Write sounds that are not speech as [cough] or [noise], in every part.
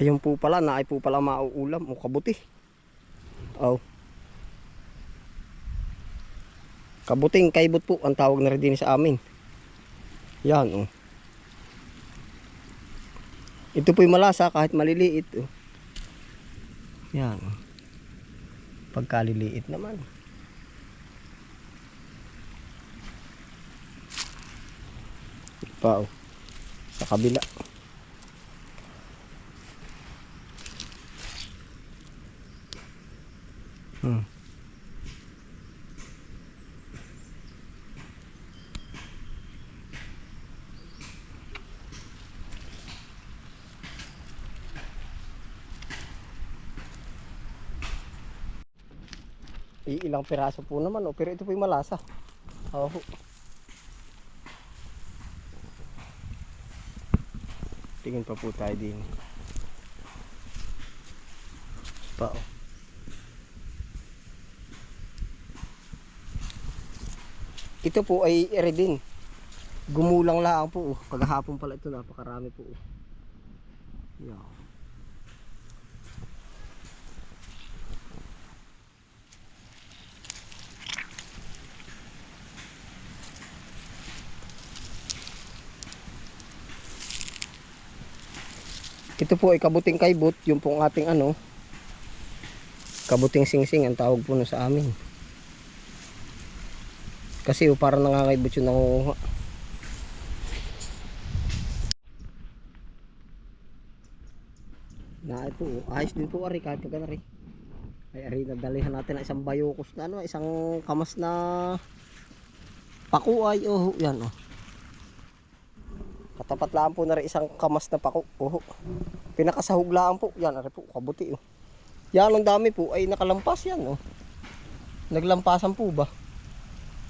Ayun po pala, naay po pala mauulam o kabuti. Oh. Kabuting kaibot po ang tawag na rin din sa amin. Yan oh. Ito po'y malasa kahit maliliit oh. Yan oh. Pagkaliliit naman. Pa oh. Sa kabila. Hmm. Iilang piraso po naman, oh, pero ito po yung malasa. Oo. Tingin pa po tayo din. Pa, oh. Ito po ay eredin. Gumulang lang po. oh. Kagahapon pala ito, napakarami po. oh. Yan. Ito po ay kabuting kaibot, yung pong ating ano, kabuting singsing ang tawag po no sa amin. Kasi oh, parang nangakaibot yung nangunguha. Na ito, oh, ayos din po ari kahit kagana rin. Ay ari nadalihan natin ng isang bayokos na ano, isang kamas na paku ay oh, yan oh. Katapat lang po na rin isang kamas na paku. Oh. Pinakasahog po. Yan, ari po, kabuti oh. Yan ang dami po ay nakalampas yan oh. Naglampasan po ba?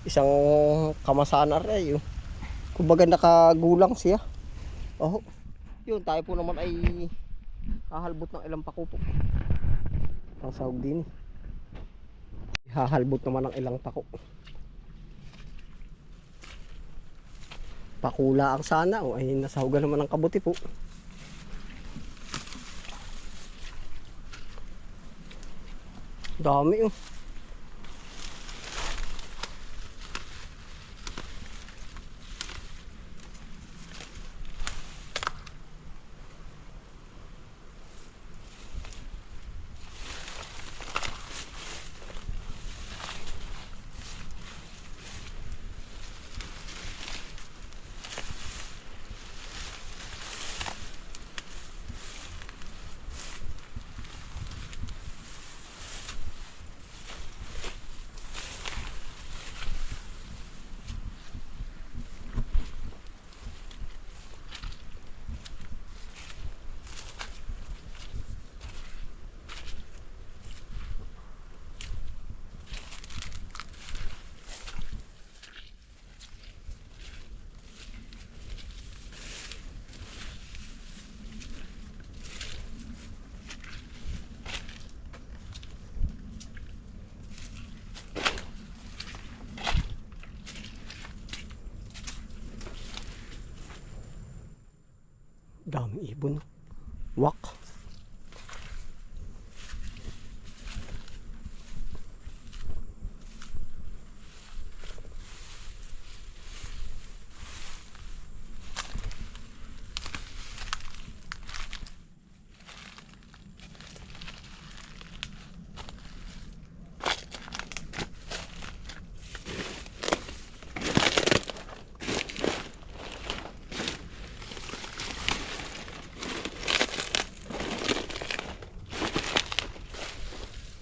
Isang kamasan aray oh. Kumbaga nakagulang siya. Oh. Yun, tayo po naman ay hahalbot ng ilang paku po. Ang sahog din. eh. Hahalbot naman ng ilang pako. Pakula ang sana o ay nasahugan naman ng kabuti po. Dami oh. Ibon. Wak.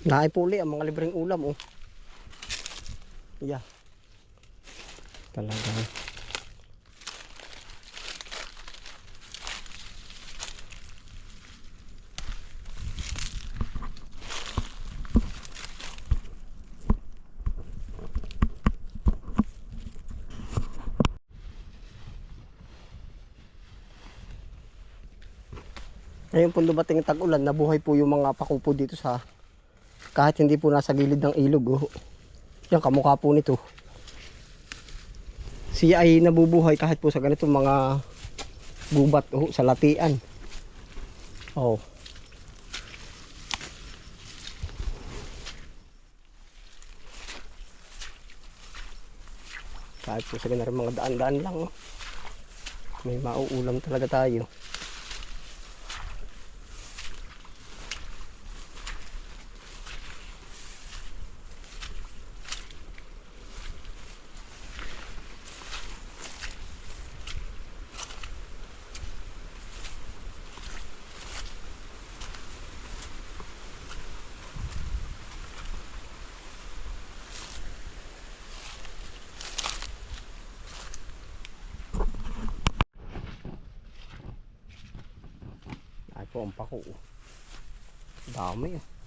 Naipuli ang mga libreng ulam oh. Yeah. Talaga. Ngayon po dumating tag-ulan, nabuhay po yung mga pakupo dito sa kahit hindi po nasa gilid ng ilog oh. yan kamukha po nito siya ay nabubuhay kahit po sa ganito mga gubat oh, sa latian oh kahit po sa ganito mga daan-daan lang oh. may mauulam talaga tayo ang pako. Dami oh.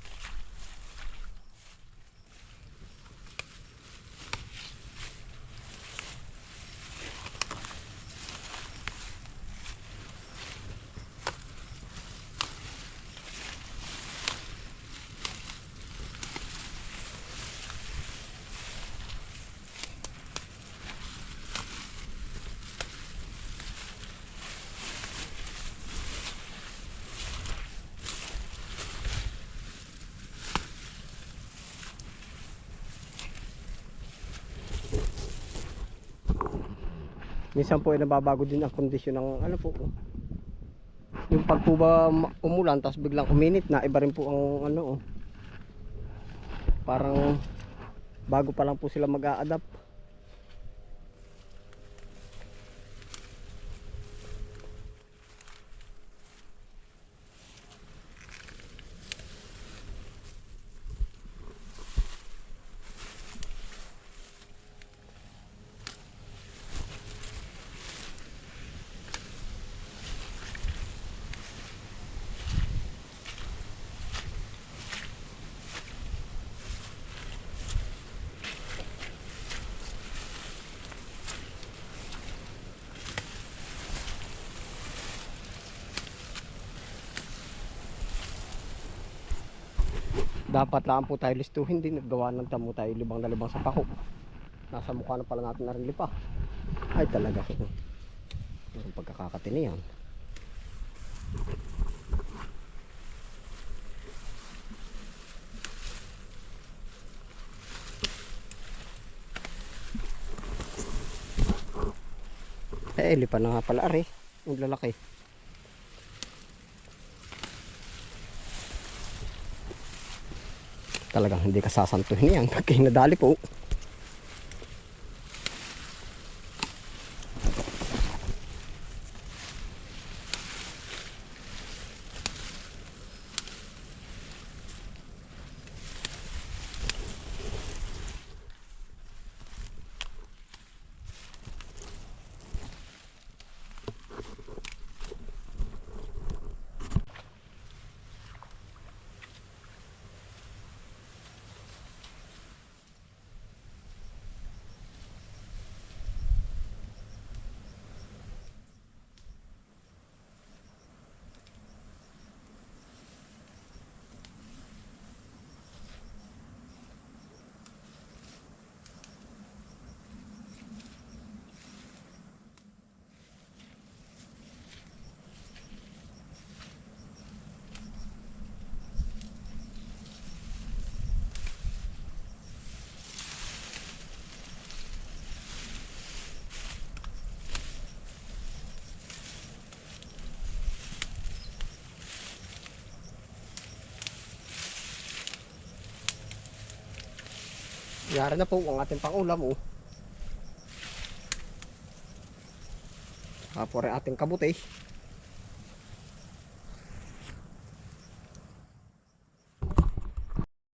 Minsan po ay nababago din ang kondisyon ng ano po. Yung pag po ba umulan tapos biglang uminit na iba rin po ang ano oh. Parang bago pa lang po sila mag-a-adapt. Dapat lang po tayo listuhin din gawa ng tamo tayo libang na libang sa pako. Nasa mukha na pala natin na rin lipa. Ay talaga. Meron pagkakakatini yan. Eh, lipa na nga pala ari. Ang lalaki. Talagang hindi ka sasantuhin yan [laughs] pag nadali po. Yara na po ang ating pangulam oh. Tapos rin ating kabuti.